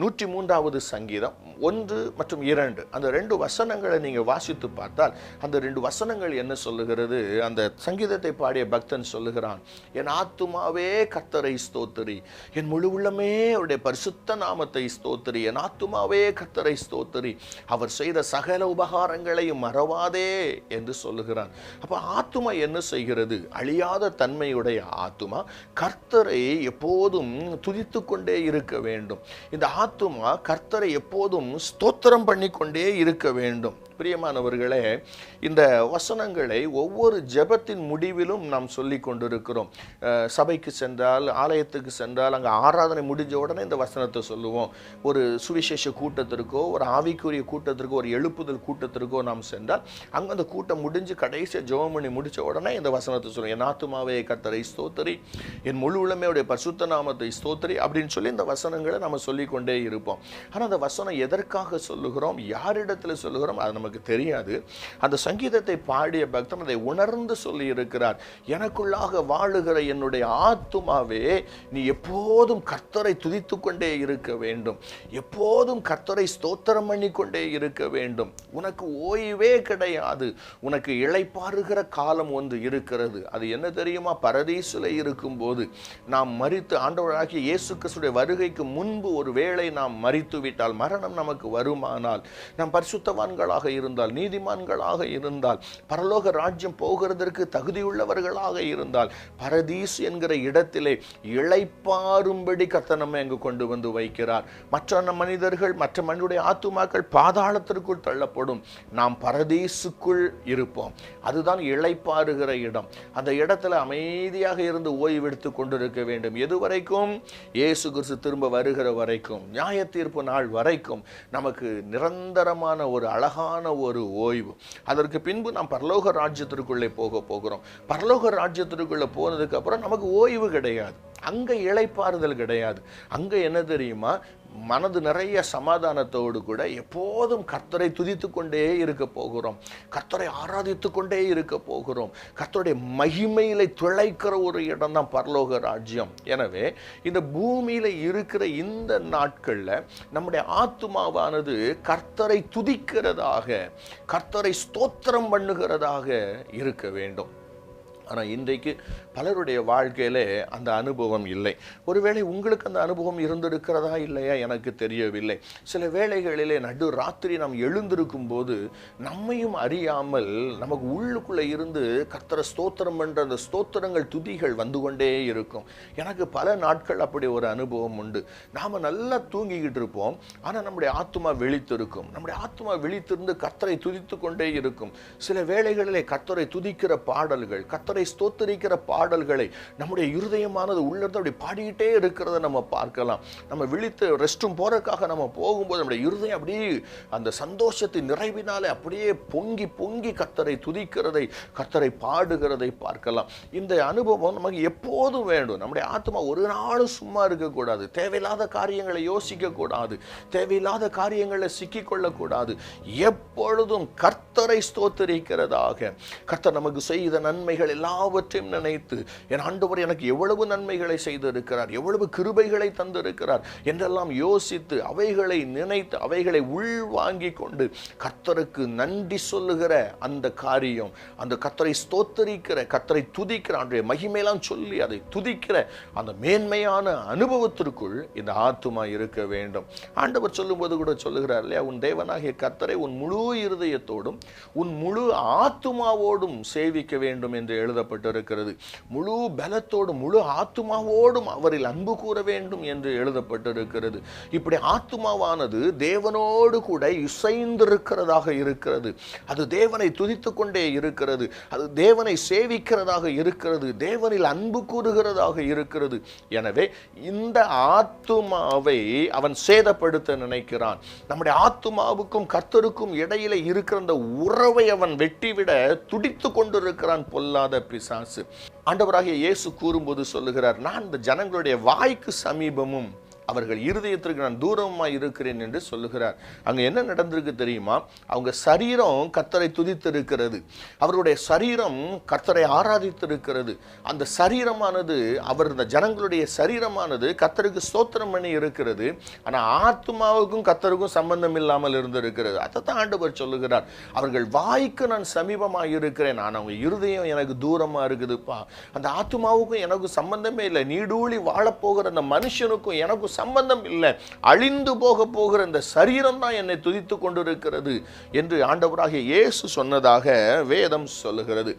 நூற்றி மூன்றாவது சங்கீதம் ஒன்று மற்றும் இரண்டு. அந்த ரெண்டு வசனங்களை நீங்கள் வாசித்து பார்த்தால் அந்த ரெண்டு வசனங்கள் என்ன சொல்லுகிறது? அந்த சங்கீதத்தை பாடிய பக்தன் சொல்லுகிறான் என் ஆத்துமாவே கர்த்தரை ஸ்தோத்திரி என் முழு உள்ளமே அவருடைய பரிசுத்த நாமத்தை ஸ்தோத்திரி என் ஆத்துமாவே கத்தரை ஸ்தோத்திரி அவர் செய்த சகல உபகாரங்களையும் மறவாதே என்று சொல்லுகிறான். அப்போ ஆத்துமா என்ன செய்கிறது? அழியாத தன்மையுடைய ஆத்துமா கர்த்தரை எப்போதும் துதித்து கொண்டே இருக்க வேண்டும். இந்த ஆத்துமா கர்த்தரை எப்போதும் ஸ்தோத்திரம் பண்ணி கொண்டே இருக்க வேண்டும். பிரியமானவர்களே இந்த வசனங்களை ஒவ்வொரு ஜெபத்தின் முடிவிலும் நாம் சொல்லி கொண்டிருக்கிறோம். சபைக்கு சென்றால் ஆலயத்துக்கு சென்றால் அங்கே ஆராதனை முடிஞ்ச உடனே இந்த வசனத்தை சொல்லுவோம். ஒரு சுவிசேஷ கூட்டத்திற்கோ ஒரு ஆவிக்குரிய கூட்டத்திற்கோ ஒரு எழுப்புதல் கூட்டத்திற்கோ நாம் சென்றால் அங்கே அந்த கூட்டம் முடிஞ்சு கடைசியாக ஜெபம் பண்ணி முடித்த உடனே இந்த வசனத்தை சொல்லுவோம். என் ஆத்துமாவே கத்தரை ஸ்தோத்தரி என் முழு உளமையுடைய பசுத்த நாமத்தை ஸ்தோத்தரி அப்படின்னு சொல்லி இந்த வசனங்களை நம்ம சொல்லிக்கொண்டே இருப்போம். ஆனால் அந்த வசனம் எதற்காக சொல்லுகிறோம்? யாரிடத்தில் சொல்லுகிறோம்? அது நமக்கு தெரியாது. அந்த சங்கீதத்தை பாடிய பக்தன் அதை உணர்ந்து சொல்லி இருக்கிறார் எனக்குள்ளாக வாழுகிற என்னுடைய ஆத்துமாவே நீ எப்போதும் கர்த்தரை துதித்து கொண்டே இருக்க வேண்டும். எப்போதும் கர்த்தரை ஸ்தோத்திரம் பண்ணி கொண்டே இருக்க வேண்டும். உனக்கு ஓய்வே கிடையாது. உனக்கு இழைப்பாருகிற காலம் ஒன்று இருக்கிறது. அது என்ன தெரியுமா? பரதீசில் இருக்கும்போது நாம் மறித்து ஆண்டவராகிய இயேசு கிறிஸ்துடைய வருகைக்கு முன்பு ஒரு வேளை நாம் மறித்து விட்டால் மரணம் நமக்கு வருமானால் நாம் பரிசுத்தவான்களாக இருந்தால் நீதிமான்களாக இருந்தால் பரலோக ராஜ்யம் போகிறதற்கு தகுதியுள்ளவர்களாக இருந்தால் பரதீஸ் என்கிற இடத்திலே இழைப்பாரும்படி கத்தனமே அங்கு கொண்டு வந்து வைக்கிறார். மற்ற மனிதர்கள் மற்ற மனிதனுடைய ஆத்துமாக்கள் பாதாளத்திற்குள் தள்ளப்படும். நாம் பரதீசுக்குள் இருப்போம். அதுதான் இழைப்பாருகிற இடம். அந்த இடத்துல அமைதியாக இருந்து ஓய்வெடுத்து கொண்டிருக்க வேண்டும். எதுவரைக்கும் இயேசு கிறிஸ்து திரும்ப வருகிற வரைக்கும். நியாய தீர்ப்பு நாள் வரைக்கும் நமக்கு நிரந்தரமான ஒரு அழகான ஒரு ஓய்வு. அதற்கு பின்பு நாம் பரலோக ராஜ்யத்திற்குள்ளே போக போகிறோம். பரலோக ராஜ்யத்திற்குள்ளே போனதுக்கு அப்புறம் நமக்கு ஓய்வு கிடையாது. அங்கே இளைப்பாறுதல் கிடையாது. அங்கே என்ன தெரியுமா? மனது நிறைய சமாதானத்தோடு கூட எப்போதும் கர்த்தரை துதித்து கொண்டே இருக்க போகிறோம். கர்த்தரை ஆராதித்து கொண்டே இருக்க போகிறோம். கர்த்தருடைய மகிமையில துளைக்கிற ஒரு இடம் தான் பரலோக ராஜ்யம். எனவே இந்த பூமியில இருக்கிற இந்த நாட்களில் நம்முடைய ஆத்துமாவானது கர்த்தரை துதிக்கிறதாக கர்த்தரை ஸ்தோத்திரம் பண்ணுகிறதாக இருக்க வேண்டும். ஆனால் இன்றைக்கு பலருடைய வாழ்க்கையிலே அந்த அனுபவம் இல்லை. ஒருவேளை உங்களுக்கு அந்த அனுபவம் இருந்திருக்கிறதா இல்லையா எனக்கு தெரியவில்லை. சில வேளைகளிலே நடு ராத்திரி நாம் எழுந்திருக்கும் போது நம்மையும் அறியாமல் நமக்கு உள்ளுக்குள்ளே இருந்து கத்திர ஸ்தோத்திரம் என்ற அந்த ஸ்தோத்திரங்கள் துதிகள் வந்து கொண்டே இருக்கும். எனக்கு பல நாட்கள் அப்படி ஒரு அனுபவம் உண்டு. நாம் நல்லா தூங்கிக்கிட்டு இருப்போம். ஆனால் நம்முடைய ஆத்மா விழித்திருக்கும். நம்முடைய ஆத்மா விழித்திருந்து கத்தரை துதித்து கொண்டே இருக்கும். சில வேளைகளிலே கத்தரை துதிக்கிற பாடல்கள் கத்தரை கர்த்தரை ஸ்தோத்தரிக்கிற பாடல்களை நம்முடைய இருதயமானது உள்ளிருந்து அப்படி பாடிக்கிட்டே இருக்கிறத நம்ம பார்க்கலாம். நம்ம விழித்து ரெஸ்ட் ரூம் போறதுக்காக நம்ம போகும்போது நம்முடைய இருதயம் அப்படியே அந்த சந்தோஷத்தின் நிறைவினாலே அப்படியே பொங்கி பொங்கி கர்த்தரை துதிக்கிறதை கர்த்தரை பாடுகிறதை பார்க்கலாம். இந்த அனுபவம் நமக்கு எப்போதும் வேண்டும். நம்முடைய ஆத்மா ஒரு நாளும் சும்மா இருக்கக்கூடாது. தேவையில்லாத காரியங்களை யோசிக்கக்கூடாது. தேவையில்லாத காரியங்களை சிக்கிக்கொள்ளக்கூடாது. எப்பொழுதும் கர்த்தரை ஸ்தோத்தரிக்கிறதாக. கர்த்தர் நமக்கு செய்த நன்மைகள் எல்லாம் எல்லாவற்றையும் நினைத்து என் ஆண்டவர் எனக்கு எவ்வளவு நன்மைகளை செய்திருக்கிறார் எவ்வளவு கிருபைகளை தந்திருக்கிறார் என்றெல்லாம் யோசித்து அவைகளை நினைத்து அவைகளை உள்வாங்கி கொண்டு கர்த்தருக்கு நன்றி சொல்லுகிற அந்த காரியம் அந்த கத்தரை ஸ்தோத்தரிக்கிற கத்தரை துதிக்கிற அன்றைய மகிமையெல்லாம் சொல்லி அதை துதிக்கிற அந்த மேன்மையான அனுபவத்திற்குள் இந்த ஆத்துமா இருக்க வேண்டும். ஆண்டவர் சொல்லும்போது கூட சொல்லுகிறார் இல்லையா உன் தேவனாகிய கத்தரை உன் முழு இருதயத்தோடும் உன் முழு ஆத்துமாவோடும் சேவிக்க வேண்டும் என்று எழுதப்பட்டிருக்கிறது. முழு பலத்தோடும் முழு ஆத்துமாவோடும் அவரில் அன்பு கூற வேண்டும் என்று எழுதப்பட்டிருக்கிறது. இப்படி ஆத்துமாவானது தேவனோடு கூட இசைந்திருக்கிறதாக இருக்கிறது. அது தேவனை துதித்து கொண்டே இருக்கிறது. அது தேவனை சேவிக்கிறதாக இருக்கிறது. தேவனில் அன்பு கூறுகிறதாக இருக்கிறது. எனவே இந்த ஆத்துமாவை அவன் சேதப்படுத்த நினைக்கிறான். நம்முடைய ஆத்துமாவுக்கும் கர்த்தருக்கும் இடையில இருக்கிற அந்த உறவை அவன் வெட்டிவிட துடித்து கொண்டிருக்கிறான் பொல்லாத பிசாசு ஆண்டவராகிய இயேசு கூறும்போது சொல்லுகிறார் நான் இந்த ஜனங்களுடைய வாய்க்கு சமீபமும் அவர்கள் இருதயத்திற்கு நான் தூரமாக இருக்கிறேன் என்று சொல்லுகிறார். அங்கே என்ன நடந்திருக்கு தெரியுமா? அவங்க சரீரம் கத்தரை துதித்திருக்கிறது. அவருடைய சரீரம் கத்தரை ஆராதித்திருக்கிறது. அந்த சரீரமானது அவர் இந்த ஜனங்களுடைய சரீரமானது கத்தருக்கு ஸ்தோத்திரம் பண்ணி இருக்கிறது. ஆனால் ஆத்மாவுக்கும் கத்தருக்கும் சம்பந்தம் இல்லாமல் இருந்திருக்கிறது. அதைத்தான் ஆண்டவர் சொல்லுகிறார். அவர்கள் வாய்க்கு நான் சமீபமாக இருக்கிறேன். ஆனால் அவங்க இருதயம் எனக்கு தூரமாக இருக்குதுப்பா. அந்த ஆத்மாவுக்கும் எனக்கு சம்பந்தமே இல்லை. நீடூழி வாழப்போகிற அந்த மனுஷனுக்கும் எனக்கும் சம்பந்தம் இல்லை. அழிந்து போக போகிற இந்த சரீரம் தான் என்னை துதித்து கொண்டிருக்கிறது என்று ஆண்டவராகிய இயேசு சொன்னதாக வேதம் சொல்லுகிறது.